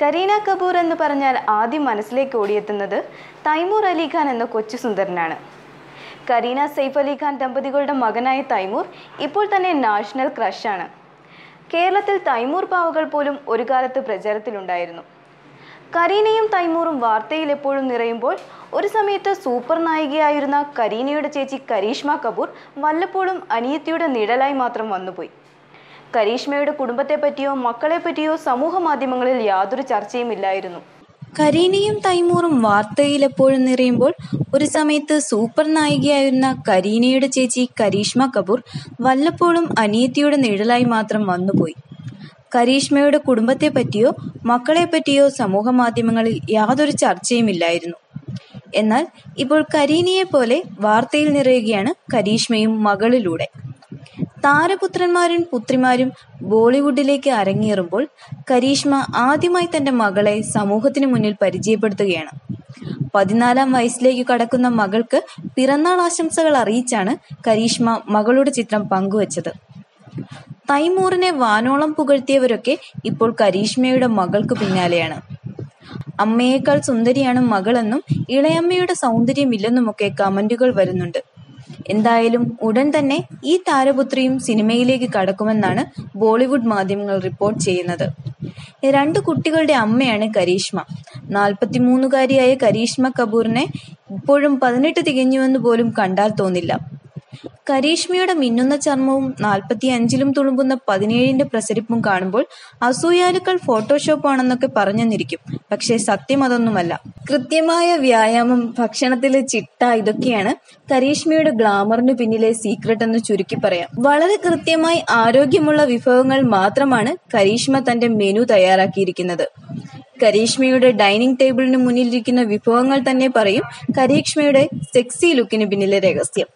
കരീന കപൂർ എന്ന് പറഞ്ഞാൽ ആദ്യം മനസ്സിലേക്ക് ഓടിയെത്തുന്നത് തൈമൂർ അലിഖാൻ എന്ന കൊച്ചു സുന്ദരനാണ്. കരീന സെയ്ഫ് അലിഖാൻ ദമ്പതികളുടെ മകനായ തൈമൂർ ഇപ്പോൾ തന്നെ നാഷണൽ ക്രഷാണ് കേരളത്തിൽ തൈമൂർ പാവകൾ പോലും ഒരു കാലത്ത് പ്രചാരത്തിലുണ്ടായിരുന്നു. കരീനയും തൈമൂറും വാർത്തയിൽ എപ്പോഴും നിറയുമ്പോൾ ഒരു സമയത്ത് സൂപ്പർ നായികയായിരുന്ന കരീനയുടെ ചേച്ചി കരീഷ്മ കപൂർ വല്ലപ്പോഴും അനിയത്തിയുടെ നിഴലായി മാത്രം വന്നുപോയി. കരീഷ്മയുടെ കുടുംബത്തെ പറ്റിയോ മക്കളെ പറ്റിയോ സമൂഹ മാധ്യമങ്ങളിൽ യാതൊരു ചർച്ചയും ഇല്ലായിരുന്നു. കരീനയും തൈമൂറും വാർത്തയിൽ എപ്പോഴും നിറയുമ്പോൾ ഒരു സമയത്ത് സൂപ്പർ നായികയായിരുന്ന കരീനയുടെ ചേച്ചി കരീഷ്മ കപൂർ വല്ലപ്പോഴും അനിയത്തിയുടെ നിഴലായി മാത്രം വന്നുപോയി. കരീഷ്മയുടെ കുടുംബത്തെ പറ്റിയോ മക്കളെ പറ്റിയോ സമൂഹ മാധ്യമങ്ങളിൽ യാതൊരു ചർച്ചയുമില്ലായിരുന്നു എന്നാൽ ഇപ്പോൾ കരീനയെ പോലെ വാർത്തയിൽ നിറയുകയാണ് കരീഷ്മയും മകളിലൂടെ. താരപുത്രന്മാരും പുത്രിമാരും ബോളിവുഡിലേക്ക് അരങ്ങേറുമ്പോൾ കരീഷ്മ ആദ്യമായി തന്റെ മകളെ സമൂഹത്തിന് മുന്നിൽ പരിചയപ്പെടുത്തുകയാണ്. പതിനാലാം വയസ്സിലേക്ക് കടക്കുന്ന മകൾക്ക് പിറന്നാൾ ആശംസകൾ അറിയിച്ചാണ് കരീഷ്മ മകളുടെ ചിത്രം പങ്കുവച്ചത്. തൈമൂറിനെ വാനോളം പുകഴ്ത്തിയവരൊക്കെ ഇപ്പോൾ കരീഷ്മയുടെ മകൾക്ക് പിന്നാലെയാണ്. അമ്മയേക്കാൾ സുന്ദരിയാണ് മകളെന്നും ഇളയമ്മയുടെ സൗന്ദര്യമില്ലെന്നുമൊക്കെ കമന്റുകൾ വരുന്നുണ്ട്. എന്തായാലും ഉടൻ തന്നെ ഈ താരപുത്രിയും സിനിമയിലേക്ക് കടക്കുമെന്നാണ് ബോളിവുഡ് മാധ്യമങ്ങൾ റിപ്പോർട്ട് ചെയ്യുന്നത്. രണ്ട് കുട്ടികളുടെ അമ്മയാണ് കരീഷ്മ. നാൽപ്പത്തിമൂന്നുകാരിയായ കരീഷ്മ കപൂറിനെ ഇപ്പോഴും പതിനെട്ട് തികഞ്ഞുവെന്ന് പോലും കണ്ടാൽ തോന്നില്ല. കരീഷ്മയുടെ മിന്നുന്ന ചർമ്മവും നാൽപ്പത്തി അഞ്ചിലും തുളുമ്പുന്ന പതിനേഴിന്റെ പ്രസരിപ്പും കാണുമ്പോൾ അസൂയാലുക്കൾ ഫോട്ടോഷോപ്പ് ആണെന്നൊക്കെ പറഞ്ഞെന്നിരിക്കും. പക്ഷേ സത്യം അതൊന്നുമല്ല കൃത്യമായ വ്യായാമം ഭക്ഷണത്തിലെ ചിട്ട ഇതൊക്കെയാണ് കരീഷ്മയുടെ ഗ്ലാമറിന് പിന്നിലെ സീക്രട്ട് എന്ന് ചുരുക്കി പറയാം. വളരെ കൃത്യമായി ആരോഗ്യമുള്ള വിഭവങ്ങൾ മാത്രമാണ് കരീഷ്മ തന്റെ മെനു തയ്യാറാക്കിയിരിക്കുന്നത്. കരീഷ്മയുടെ ഡൈനിങ് ടേബിളിന് മുന്നിലിരിക്കുന്ന വിഭവങ്ങൾ തന്നെ പറയും കരീഷ്മയുടെ സെക്സി ലുക്കിന് പിന്നിലെ രഹസ്യം.